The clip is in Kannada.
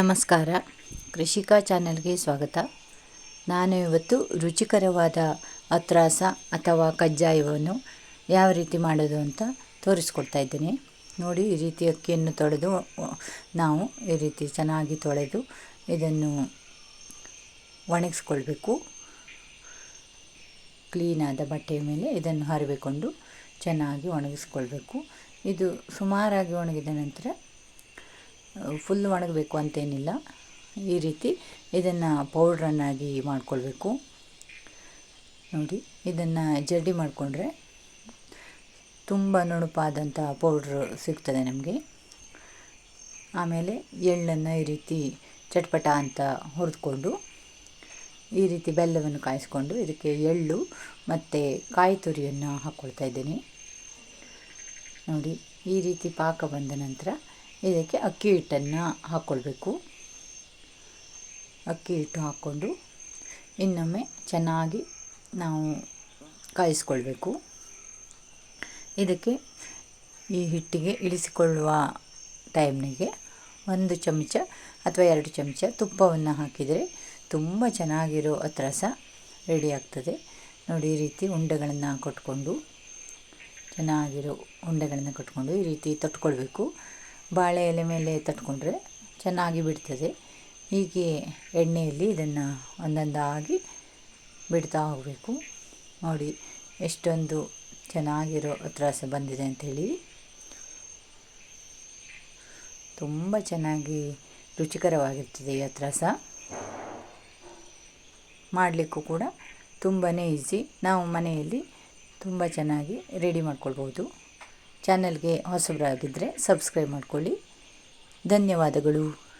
ನಮಸ್ಕಾರ. ಕೃಷಿಕಾ ಚಾನೆಲ್ಗೆ ಸ್ವಾಗತ. ನಾನು ಇವತ್ತು ರುಚಿಕರವಾದ ಅತ್ರಾಸ ಅಥವಾ ಕಜ್ಜಾಯವನ್ನು ಯಾವ ರೀತಿ ಮಾಡೋದು ಅಂತ ತೋರಿಸ್ಕೊಡ್ತಾ ಇದ್ದೇನೆ. ನೋಡಿ, ಈ ರೀತಿ ಅಕ್ಕಿಯನ್ನು ತೊಳೆದು, ನಾವು ಈ ರೀತಿ ಚೆನ್ನಾಗಿ ತೊಳೆದು ಇದನ್ನು ಒಣಗಿಸ್ಕೊಳ್ಬೇಕು. ಕ್ಲೀನಾದ ಬಟ್ಟೆಯ ಮೇಲೆ ಇದನ್ನು ಹರಿಬೇಕೊಂಡು ಚೆನ್ನಾಗಿ ಒಣಗಿಸ್ಕೊಳ್ಬೇಕು. ಇದು ಸುಮಾರಾಗಿ ಒಣಗಿದ ನಂತರ ಫುಲ್ ಒಣಗಬೇಕು ಅಂತೇನಿಲ್ಲ. ಈ ರೀತಿ ಇದನ್ನು ಪೌಡ್ರನ್ನಾಗಿ ಮಾಡಿಕೊಳ್ಬೇಕು. ನೋಡಿ, ಇದನ್ನು ಜಡ್ಡಿ ಮಾಡಿಕೊಂಡ್ರೆ ತುಂಬ ನುಣುಪಾದಂಥ ಪೌಡ್ರು ಸಿಗ್ತದೆ ನಮಗೆ. ಆಮೇಲೆ ಎಳ್ಳನ್ನು ಈ ರೀತಿ ಚಟ್ಪಟ ಅಂತ ಹುರಿದುಕೊಂಡು ಈ ರೀತಿ ಬೆಲ್ಲವನ್ನು ಕಾಯಿಸ್ಕೊಂಡು ಇದಕ್ಕೆ ಎಳ್ಳು ಮತ್ತು ಕಾಯಿ ತುರಿಯನ್ನು ಹಾಕ್ಕೊಳ್ತಾ ಇದ್ದೀನಿ. ನೋಡಿ, ಈ ರೀತಿ ಪಾಕ ಬಂದ ನಂತರ ಇದಕ್ಕೆ ಅಕ್ಕಿ ಹಿಟ್ಟನ್ನು ಹಾಕ್ಕೊಳ್ಬೇಕು ಅಕ್ಕಿ ಹಿಟ್ಟು ಹಾಕ್ಕೊಂಡು ಇನ್ನೊಮ್ಮೆ ಚೆನ್ನಾಗಿ ನಾವು ಕಾಯಿಸ್ಕೊಳ್ಬೇಕು. ಇದಕ್ಕೆ ಈ ಹಿಟ್ಟಿಗೆ ಇಳಿಸಿಕೊಳ್ಳುವ ಟೈಮ್ನಿಗೆ ಒಂದು ಚಮಚ ಅಥವಾ ಎರಡು ಚಮಚ ತುಪ್ಪವನ್ನು ಹಾಕಿದರೆ ತುಂಬ ಚೆನ್ನಾಗಿರೋ ಅತ್ರಸ ರೆಡಿ ಆಗ್ತದೆ. ನೋಡಿ, ಈ ರೀತಿ ಉಂಡೆಗಳನ್ನು ಕೊಟ್ಕೊಂಡು, ಚೆನ್ನಾಗಿರೋ ಉಂಡೆಗಳನ್ನು ಕಟ್ಕೊಂಡು ಈ ರೀತಿ ತಟ್ಕೊಳ್ಬೇಕು. ಬಾಳೆ ಎಲೆ ಮೇಲೆ ತಟ್ಕೊಂಡ್ರೆ ಚೆನ್ನಾಗಿ ಬಿಡ್ತದೆ. ಹೀಗೆ ಎಣ್ಣೆಯಲ್ಲಿ ಇದನ್ನು ಒಂದೊಂದಾಗಿ ಬಿಡ್ತಾ ಹೋಗಬೇಕು. ನೋಡಿ, ಎಷ್ಟೊಂದು ಚೆನ್ನಾಗಿರೋ ತ್ರಾಸ ಬಂದಿದೆ ಅಂಥೇಳಿ ತುಂಬ ಚೆನ್ನಾಗಿ ರುಚಿಕರವಾಗಿರ್ತದೆ ಈ ಅತ್ರಾಸ. ಮಾಡಲಿಕ್ಕೂ ಕೂಡ ತುಂಬಾ ಈಸಿ ನಾವು ಮನೆಯಲ್ಲಿ ತುಂಬ ಚೆನ್ನಾಗಿ ರೆಡಿ ಮಾಡ್ಕೊಳ್ಬೋದು. ಚಾನಲ್ಗೆ ಹೊಸಬರಾಗಿದ್ದರೆ ಸಬ್ಸ್ಕ್ರೈಬ್ ಮಾಡಿಕೊಳ್ಳಿ. ಧನ್ಯವಾದಗಳು.